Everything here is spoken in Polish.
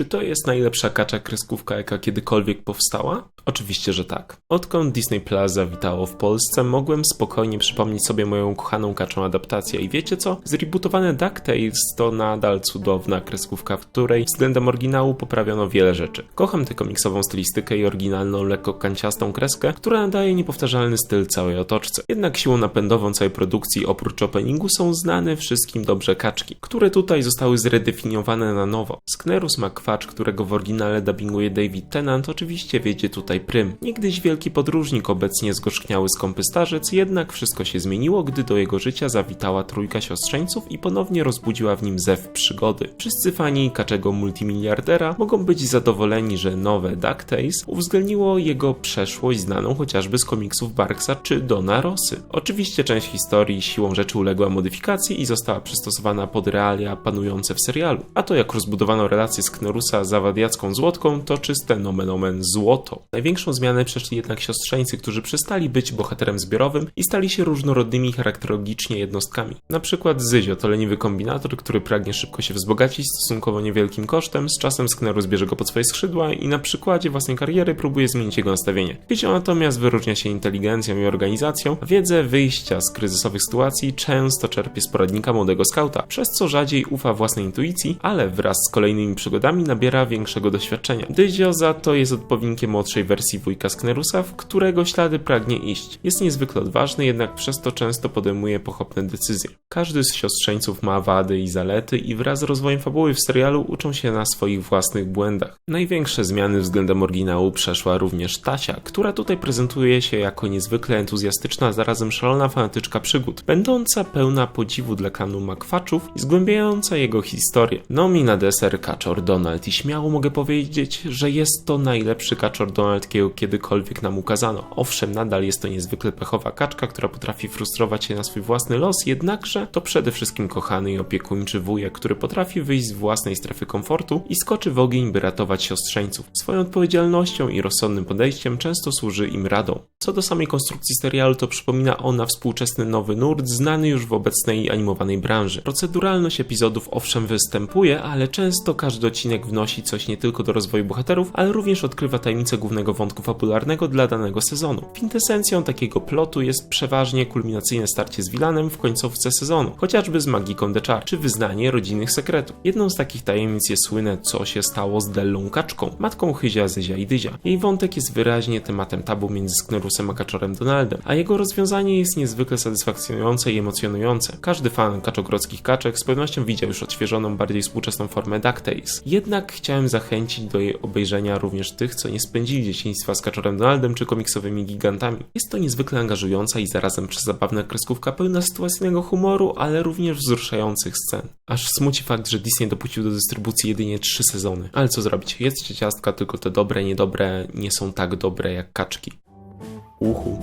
Czy to jest najlepsza kacza kreskówka, jaka kiedykolwiek powstała? Oczywiście, że tak. Odkąd Disney Plus zawitało w Polsce, mogłem spokojnie przypomnieć sobie moją kochaną kaczą adaptację. I wiecie co? Zrebootowane DuckTales to nadal cudowna kreskówka, w której względem oryginału poprawiono wiele rzeczy. Kocham tę komiksową stylistykę i oryginalną, lekko kanciastą kreskę, która nadaje niepowtarzalny styl całej otoczce. Jednak siłą napędową całej produkcji oprócz openingu są znane wszystkim dobrze kaczki, które tutaj zostały zredefiniowane na nowo. Sknerus McQuatch, którego w oryginale dubbinguje David Tennant, oczywiście wiedzie tutaj prym. Niegdyś wielki podróżnik, obecnie zgorzkniały skąpy starzec, jednak wszystko się zmieniło, gdy do jego życia zawitała trójka siostrzeńców i ponownie rozbudziła w nim zew przygody. Wszyscy fani kaczego multimiliardera mogą być zadowoleni, że nowe DuckTales uwzględniło jego przeszłość znaną chociażby z komiksów Barksa czy Dona Rosy. Oczywiście część historii siłą rzeczy uległa modyfikacji i została przystosowana pod realia panujące w serialu. A to jak rozbudowano relacje z Knerusa z awadiacką złotką to czyste nomen omen złoto. Największą zmianę przeszli jednak siostrzeńcy, którzy przestali być bohaterem zbiorowym i stali się różnorodnymi charakterologicznie jednostkami. Na przykład Zyzio to leniwy kombinator, który pragnie szybko się wzbogacić stosunkowo niewielkim kosztem, z czasem Sknerus bierze go pod swoje skrzydła i na przykładzie własnej kariery próbuje zmienić jego nastawienie. Zyzio natomiast wyróżnia się inteligencją i organizacją, a wiedzę wyjścia z kryzysowych sytuacji często czerpie z poradnika młodego skauta, przez co rzadziej ufa własnej intuicji, ale wraz z kolejnymi przygodami nabiera większego doświadczenia. Dyzio za to jest odpowiednikiem młodszej wersji wujka Sknerusa, w którego ślady pragnie iść. Jest niezwykle odważny, jednak przez to często podejmuje pochopne decyzje. Każdy z siostrzeńców ma wady i zalety i wraz z rozwojem fabuły w serialu uczą się na swoich własnych błędach. Największe zmiany względem oryginału przeszła również Tasia, która tutaj prezentuje się jako niezwykle entuzjastyczna, a zarazem szalona fanatyczka przygód, będąca pełna podziwu dla klanu makwaczów i zgłębiająca jego historię. No mi na deser kaczor Donald i śmiało mogę powiedzieć, że jest to najlepszy kaczor Donald, jakiego kiedykolwiek nam ukazano. Owszem, nadal jest to niezwykle pechowa kaczka, która potrafi frustrować się na swój własny los, jednakże to przede wszystkim kochany i opiekuńczy wujek, który potrafi wyjść z własnej strefy komfortu i skoczy w ogień, by ratować siostrzeńców. Swoją odpowiedzialnością i rozsądnym podejściem często służy im radą. Co do samej konstrukcji serialu, to przypomina ona współczesny nowy nurt, znany już w obecnej animowanej branży. Proceduralność epizodów owszem występuje, ale często każdy odcinek wnosi coś nie tylko do rozwoju bohaterów, ale również odkrywa tajemnicę głównego wątku fabularnego dla danego sezonu. Kwintesencją takiego plotu jest przeważnie kulminacyjne starcie z Wilanem w końcówce sezonu, chociażby z Magiką The Char, czy wyznanie rodzinnych sekretów. Jedną z takich tajemnic jest słynne co się stało z Dellą Kaczką, matką Chyzia, Zyzia i Dyzia. Jej wątek jest wyraźnie tematem tabu między Sknerusem a Kaczorem Donaldem, a jego rozwiązanie jest niezwykle satysfakcjonujące i emocjonujące. Każdy fan kaczogrodzkich kaczek z pewnością widział już odświeżoną, bardziej współczesną formę DuckTales. Jednak chciałem zachęcić do jej obejrzenia również tych, co nie spędzili dzieciństwa z Kaczorem Donaldem czy komiksowymi gigantami. Jest to niezwykle angażująca i zarazem przezabawna kreskówka pełna sytuacyjnego humoru, ale również wzruszających scen. Aż smuci fakt, że Disney dopuścił do dystrybucji jedynie trzy sezony. Ale co zrobić? Jedzcie ciastka, tylko te dobre, niedobre nie są tak dobre jak kaczki. Uhu.